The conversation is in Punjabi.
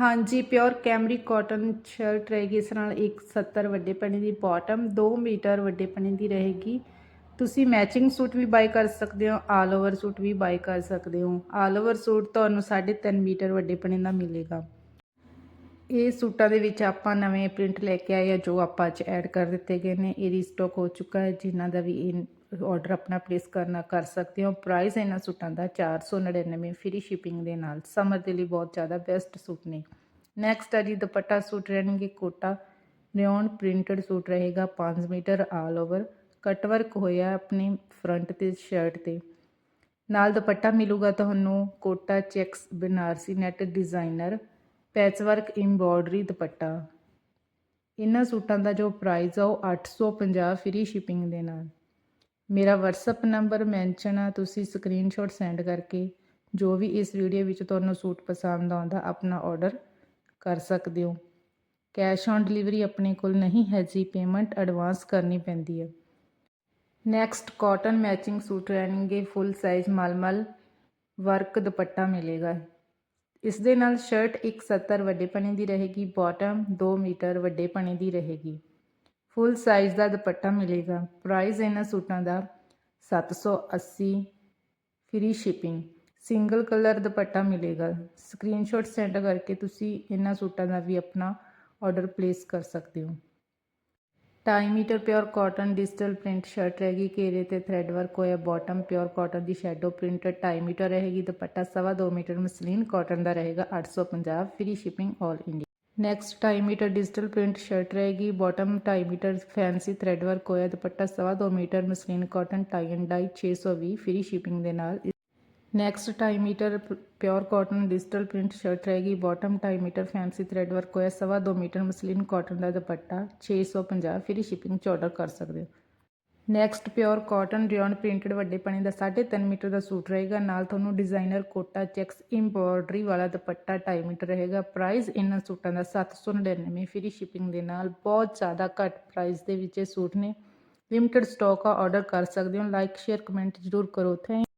ਹਾਂਜੀ, ਪਿਓਰ ਕੈਮਰੀ ਕਾਟਨ ਸ਼ਰਟ ਰਹੇਗੀ, ਇਸ ਨਾਲ 170 ਵੱਡੇ ਪਣੇ ਦੀ ਬਾਟਮ 2 ਮੀਟਰ ਵੱਡੇ ਪਣੇ ਦੀ ਰਹੇਗੀ। ਤੁਸੀਂ ਮੈਚਿੰਗ ਸੂਟ ਵੀ ਬਾਈ ਕਰ ਸਕਦੇ ਹੋ ਆਲ ਓਵਰ ਸੂਟ ਵੀ ਬਾਈ ਕਰ ਸਕਦੇ ਹੋ। ਆਲ ਓਵਰ ਸੂਟ ਤੁਹਾਨੂੰ 3.5 ਮੀਟਰ ਵੱਡੇ ਪਣੇ ਦਾ ਮਿਲੇਗਾ। ਇਹ ਸੂਟਾਂ ਦੇ ਵਿੱਚ ਆਪਾਂ ਨਵੇਂ ਪ੍ਰਿੰਟ ਲੈ ਕੇ ਆਏ ਆ, ਜੋ ਆਪਾਂ ਅੱਜ ਐਡ ਕਰ ਦਿੱਤੇ ਗਏ ਨੇ। ਇਹ ਰੀਸਟਾਕ ਹੋ ਚੁੱਕਾ ਹੈ, ਜਿਨ੍ਹਾਂ ਦਾ ਵੀ ਇਹ ਆਰਡਰ ਆਪਣਾ ਪਲੇਸ ਕਰਨਾ, ਕਰ ਸਕਦੇ ਹੋ। ਪ੍ਰਾਈਸ ਇਹਨਾਂ ਸੂਟਾਂ ਦਾ 499 ਫ੍ਰੀ ਸ਼ਿਪਿੰਗ ਦੇ ਨਾਲ। ਸਮਰ ਦੇ ਲਈ ਬਹੁਤ ਜ਼ਿਆਦਾ ਬੈਸਟ ਸੂਟ ਨੇ। ਨੈਕਸਟ ਹੈ ਜੀ, ਦੁਪੱਟਾ ਸੂਟ ਰਹਿਣਗੇ ਕੋਟਾ। ਰਿਓਨ ਪ੍ਰਿੰਟਡ ਸੂਟ ਰਹੇਗਾ 5 meter all over cut work ਹੋਇਆ ਆਪਣੇ ਫਰੰਟ ਤੇ ਸ਼ਰਟ ਤੇ। ਨਾਲ ਦੁਪੱਟਾ ਮਿਲੂਗਾ ਤੁਹਾਨੂੰ Kota checks Banarasi net designer. Patchwork work dupatta. ਇਹਨਾਂ ਸੂਟਾਂ ਦਾ ਜੋ ਪ੍ਰਾਈਸ ਆ, ਉਹ 850 ਫ੍ਰੀ ਸ਼ਿਪਿੰਗ ਦੇ ਨਾਲ। ਮੇਰਾ WhatsApp ਨੰਬਰ ਮੈਂਸ਼ਨ ਆ, ਤੁਸੀਂ ਸਕਰੀਨਸ਼ਾਟ ਸੈਂਡ ਕਰਕੇ ਜੋ ਵੀ ਇਸ ਵੀਡੀਓ ਵਿੱਚ ਤੁਹਾਨੂੰ ਸੂਟ ਪਸੰਦ ਆਉਂਦਾ, ਆਪਣਾ ਆਰਡਰ ਕਰ ਸਕਦੇ ਹੋ। ਕੈਸ਼ ਔਨ ਡਿਲੀਵਰੀ ਆਪਣੇ ਕੋਲ ਨਹੀਂ ਹੈ ਜੀ, ਪੇਮੈਂਟ ਐਡਵਾਂਸ ਕਰਨੀ ਪੈਂਦੀ ਹੈ। ਨੈਕਸਟ, ਕਾਟਨ ਮੈਚਿੰਗ ਸੂਟ ਰਹਿਣਗੇ, ਫੁੱਲ ਸਾਈਜ਼ ਮਲਮਲ ਵਰਕ ਦੁਪੱਟਾ ਮਿਲੇਗਾ। ਇਸ ਦੇ ਨਾਲ ਸ਼ਰਟ 170 ਵੱਡੇ ਪਣੇ ਦੀ ਰਹੇਗੀ ਬਾਟਮ 2 ਮੀਟਰ ਵੱਡੇ ਪਣੇ ਦੀ ਰਹੇਗੀ। ਫੁੱਲ ਸਾਈਜ਼ ਦਾ ਦੁਪੱਟਾ ਮਿਲੇਗਾ। ਪ੍ਰਾਈਸ ਇਹਨਾਂ ਸੂਟਾਂ ਦਾ 780 free shipping single colour dupatta ਮਿਲੇਗਾ। ਸਕਰੀਨਸ਼ਾਟ ਸੈਂਡ ਕਰਕੇ ਤੁਸੀਂ ਇਹਨਾਂ ਸੂਟਾਂ ਦਾ ਵੀ ਆਪਣਾ ਆਰਡਰ ਪਲੇਸ ਕਰ ਸਕਦੇ ਹੋ। 2.5 meter pure cotton digital print shirt ਰਹੇਗੀ, ਘੇਰੇ ਤੇ ਥ੍ਰੈਡ ਵਰਕ ਹੋਇਆ ਬਾਟਮ, ਪਿਓਰ ਕਾਟਨ ਦੀ ਸ਼ੈਡੋ ਪ੍ਰਿੰਟਡ 2.5 ਮੀਟਰ ਰਹੇਗੀ, ਦੁਪੱਟਾ 2.5 ਮੀਟਰ ਮਸਲੀਨ ਕਾਟਨ ਦਾ ਰਹੇਗਾ 850 free shipping all India. Next 2.5 meter digital print shirt ਰਹੇਗੀ, bottom 2.5 meter fancy thread work ਹੋਇਆ, dupatta 2.5 meter muslin cotton tie and dye 620 free shipping ਦੇ ਨਾਲ next 2.5 meter pure cotton digital print shirt ਰਹੇਗੀ bottom 2.5 meter fancy thread work ਹੋਇਆ ਸਵਾ 2 ਮੀਟਰ ਮਸਲੀਨ ਕਾਟਨ ਦਾ ਦੁਪੱਟਾ 650 ਫ੍ਰੀ ਸ਼ਿਪਿੰਗ ਚ ਆਰਡਰ ਕਰ ਸਕਦੇ ਹੋ next pure cotton rayon printed ਵੱਡੇ ਪਣੇ ਦਾ 3.5 ਮੀਟਰ ਦਾ ਸੂਟ ਰਹੇਗਾ ਨਾਲ ਤੁਹਾਨੂੰ ਡਿਜ਼ਾਈਨਰ ਕੋਟਾ ਚੈਕਸ ਐਮਬ੍ਰੋਇਡਰੀ ਵਾਲਾ ਦੁਪੱਟਾ 2.5 ਮੀਟਰ ਰਹੇਗਾ ਪ੍ਰਾਈਸ ਇਹਨਾਂ ਸੂਟਾਂ ਦਾ 799 ਫ੍ਰੀ ਸ਼ਿਪਿੰਗ ਦੇ ਨਾਲ ਬਹੁਤ ਜ਼ਿਆਦਾ ਘੱਟ ਪ੍ਰਾਈਸ ਦੇ ਵਿੱਚ ਇਹ ਸੂਟ ਨੇ ਲਿਮਟਿਡ ਸਟਾਕ ਆ ਆਰਡਰ ਕਰ ਸਕਦੇ ਹੋ ਲਾਈਕ ਸ਼ੇਅਰ ਕਮੈਂਟ ਜ਼ਰੂਰ ਕਰੋ ਥੈਂਕ